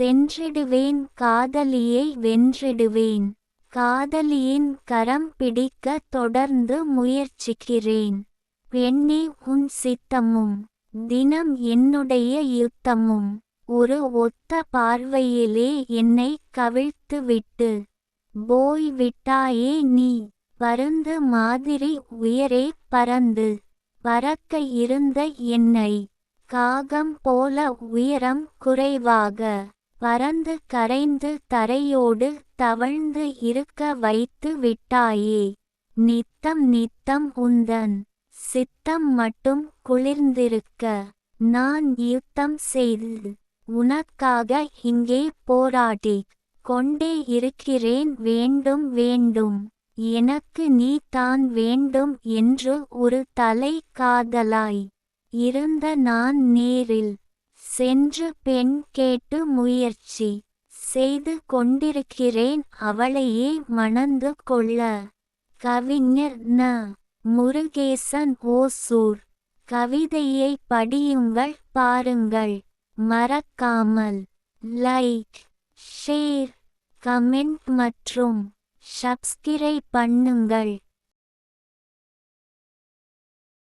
சென்றிடுவேன் காதலியை வென்றிடுவேன். காதலியின் கரம் பிடிக்க தொடர்ந்து முயற்சிக்கிறேன். பெண்ணே உன் சித்தமும் தினம் என்னுடைய யுத்தமும் ஒரு ஒத்த பார்வையிலே என்னை கவிழ்த்துவிட்டு போய் விட்டாயே நீ. பருந்து மாதிரி உயரே பறந்து பறக்க இருந்த என்னை காகம் போல உயரம் குறைவாக பறந்து கரைந்து தரையோடு தவழ்ந்து இருக்க வைத்து விட்டாயே. நித்தம் நித்தம் உந்தன். சித்தம் மட்டும் குளிர்ந்திருக்க. நான் யுத்தம் செய்து. உனக்காக இங்கே போராடி. கொண்டே இருக்கிறேன் வேண்டும் வேண்டும். எனக்கு நீ தான் வேண்டும் என்று ஒரு தலை காதலாய். இருந்த நான் நேரில் சென்று பெண் கேட்டு முயற்சி செய்து கொண்டிருக்கிறேன் அவளையே மணந்து கொள்ள. கவிஞர் ந. முருகேசன் ஓசூர். கவிதையை படியுங்கள் பாருங்கள். மறக்காமல் லைக் ஷேர் கமெண்ட் மற்றும் சப்ஸ்கிரைப் பண்ணுங்கள்.